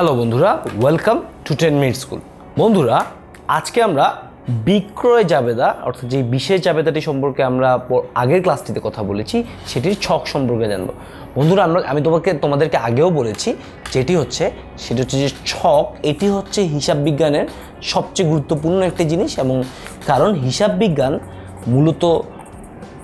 Hello বন্ধুরা welcome to ten minute school বন্ধুরা, আজকে আমরা বিক্রয় জাবেদা, অর্থাৎ যে বিশেষ জাবেদাটি সম্পর্কে আমরা আগের ক্লাসটিতে কথা বলেছি, সেটির ছক সম্পর্কে জানব। বন্ধুরা, আমরা আমি তোমাকে তোমাদেরকে আগেও বলেছি, যেটি হচ্ছে সেটি হচ্ছে যে ছক, এটি হচ্ছে হিসাব বিজ্ঞানের সবচেয়ে গুরুত্বপূর্ণ একটি জিনিস এবং কারণ হিসাব বিজ্ঞান মূলত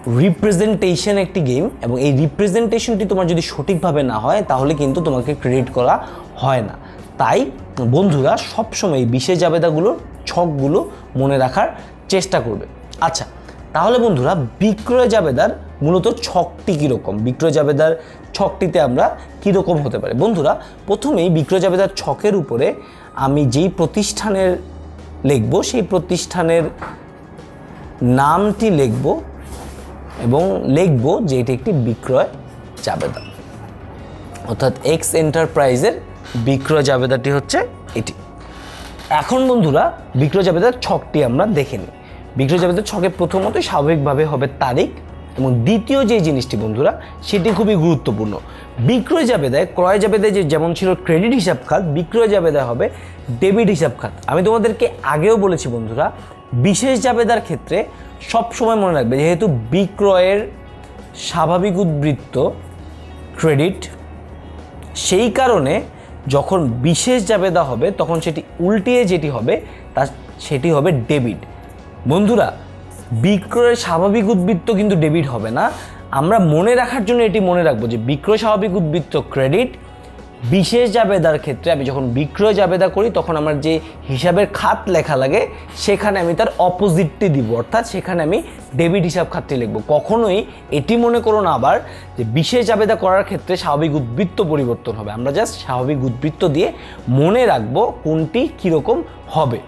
রিপ্রেজেন্টেশন একটি গেম এবং এই রিপ্রেজেন্টেশনটি তোমার যদি সঠিকভাবে না হয়, তাহলে কিন্তু তোমাকে ক্রেডিট করা হয় না। তাই বন্ধুরা, সবসময় এই বিশেষ জাবেদাগুলোর ছকগুলো মনে রাখার চেষ্টা করবে। আচ্ছা তাহলে বন্ধুরা, বিক্রয় জাবেদার মূলত ছকটি কীরকম? বিক্রয় জাবেদার ছকটিতে আমরা কীরকম হতে পারে? বন্ধুরা, প্রথমেই বিক্রয় জাবেদার ছকের উপরে আমি যেই প্রতিষ্ঠানের লিখব, সেই প্রতিষ্ঠানের নামটি লিখব। এবং লিখব যে এটি একটি বিক্রয় জাবেদা। অর্থাৎ এক্স এন্টারপ্রাইজের বিক্রয় জাবেদাটি হচ্ছে এটি। এখন বন্ধুরা, বিক্রয় জাবেদার ছকটি আমরা দেখে নিই। বিক্রয় জাবেদার ছকে প্রথমত স্বাভাবিকভাবে হবে তারিখ এবং দ্বিতীয় যে জিনিসটি বন্ধুরা, সেটি খুবই গুরুত্বপূর্ণ। বিক্রয় জাবেদায়, ক্রয় জাবেদায় যে যেমন ছিল ক্রেডিট হিসাব খাত, বিক্রয় জাবেদায় হবে ডেবিট হিসাব খাত। আমি তোমাদেরকে আগেও বলেছি বন্ধুরা, বিশেষ জাবেদার ক্ষেত্রে সবসময় মনে রাখবে, যেহেতু বিক্রয়ের স্বাভাবিক উদ্বৃত্ত ক্রেডিট, সেই কারণে যখন বিশেষ জাবেদা হবে, তখন সেটি উল্টিয়ে যেটি হবে, তা সেটি হবে ডেবিট। বন্ধুরা বিক্রয়ের স্বাভাবিক উদ্বৃত্ত কিন্তু ডেবিট হবে না। আমরা মনে রাখার জন্য এটি মনে রাখব যে বিক্রয় স্বাভাবিক উদ্বৃত্ত ক্রেডিট বিশেষ জাবেদার ক্ষেত্রে আমি যখন বিক্রয় জাবেদা করি, তখন আমার যে হিসাবের খাত লেখা লাগে, সেখানে আমি তার অপোজিটটি দিব। অর্থাৎ সেখানে আমি ডেবিট হিসাব খাতটি লিখব। কখনোই এটি মনে করো না আবার যে বিশেষ জাবেদা করার ক্ষেত্রে স্বাভাবিক উদ্বৃত্ত পরিবর্তন হবে। আমরা জাস্ট স্বাভাবিক উদ্বৃত্ত দিয়ে মনে রাখব কোনটি কীরকম হবে।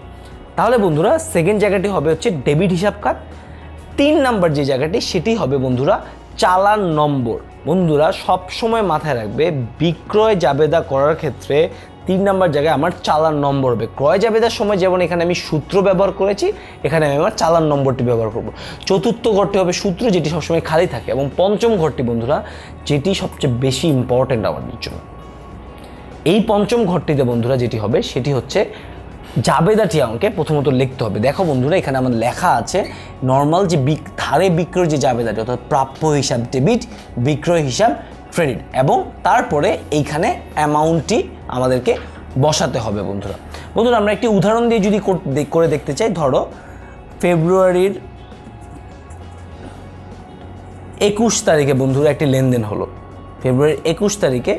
তাহলে বন্ধুরা সেকেন্ড জায়গাটি হবে হচ্ছে ডেবিট হিসাব খাত। তিন নাম্বার যে জায়গাটি, সেটি হবে বন্ধুরা চালান নম্বর। বন্ধুরা সব সময় মাথায় রাখবে, বিক্রয় জাবেদা করার ক্ষেত্রে তিন নাম্বার জায়গায় আমার চালান নম্বর হবে। ক্রয় জাবেদার সময় যেমন এখানে আমি সূত্র ব্যবহার করেছি, এখানে আমি আমার চালান নম্বরটি ব্যবহার করব। চতুর্থ ঘরটি হবে সূত্র, যেটি সবসময় খালি থাকে। এবং পঞ্চম ঘরটি বন্ধুরা, যেটি সবচেয়ে বেশি ইম্পর্ট্যান্ট আমাদের জন্য। এই পঞ্চম ঘরটিতে বন্ধুরা যেটি হবে, সেটি হচ্ছে জাবেদাটি আমাকে প্রথমত লিখতে হবে। দেখো বন্ধুরা, এখানে আমার লেখা আছে নর্মাল যে বিক, ধারে বিক্রয় যে জাবেদাটি, অর্থাৎ প্রাপ্য হিসাব ডেবিট বিক্রয় হিসাব ক্রেডিট এবং তারপরে এইখানে অ্যামাউন্টটি আমাদেরকে বসাতে হবে বন্ধুরা। বন্ধুরা, আমরা একটি উদাহরণ দিয়ে যদি করে দেখতে চাই, ধরো ফেব্রুয়ারির একুশ তারিখে বন্ধুরা একটি লেনদেন হলো। ফেব্রুয়ারির একুশ তারিখে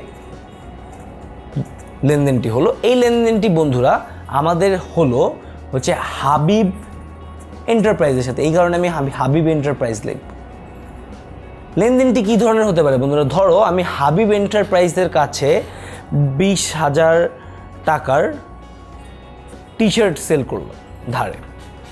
লেনদেনটি হলো। এই লেনদেনটি বন্ধুরা আমাদের হলো হচ্ছে হাবিব এন্টারপ্রাইজের সাথে। এই কারণে আমি হাবি- হাবিব এন্টারপ্রাইজ লিখব লেনদেনটি কী ধরনের হতে পারে বন্ধুরা? ধরো, আমি হাবিব এন্টারপ্রাইজের কাছে বিশ হাজার টাকার টি শার্ট সেল করল ধারে।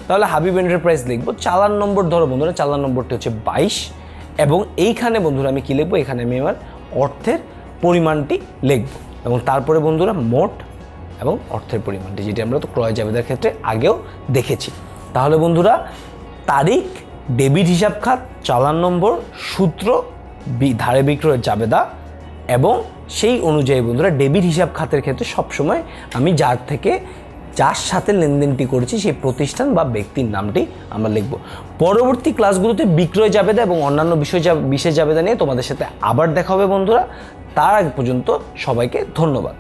তাহলে হাবিব এন্টারপ্রাইজ লিখব। চালান নম্বর ধরো বন্ধুরা, চালান নম্বরটি হচ্ছে বাইশ। এবং এইখানে বন্ধুরা আমি কী লিখব? এখানে আমি আমার অর্থের পরিমাণটি লিখব। এবং তারপরে বন্ধুরা মোট এবং অর্থের পরিমাণটি যেটি আমরা তো ক্রয় জাবেদার ক্ষেত্রে আগেও দেখেছি। তাহলে বন্ধুরা, তারিখ, ডেবিট হিসাব খাত, চালান নম্বর, সূত্র ধারে বিক্রয়ের জাবেদা এবং সেই অনুযায়ী বন্ধুরা, ডেবিট হিসাব খাতের ক্ষেত্রে সবসময় আমি যার থেকে যার সাথে লেনদেনটি করেছি, সেই প্রতিষ্ঠান বা ব্যক্তির নামটি আমরা লিখব। পরবর্তী ক্লাসগুলোতে বিক্রয় জাবেদা এবং অন্যান্য বিষয় বিশেষ জাবেদা নিয়ে তোমাদের সাথে আবার দেখা হবে বন্ধুরা। তার আগ পর্যন্ত সবাইকে ধন্যবাদ।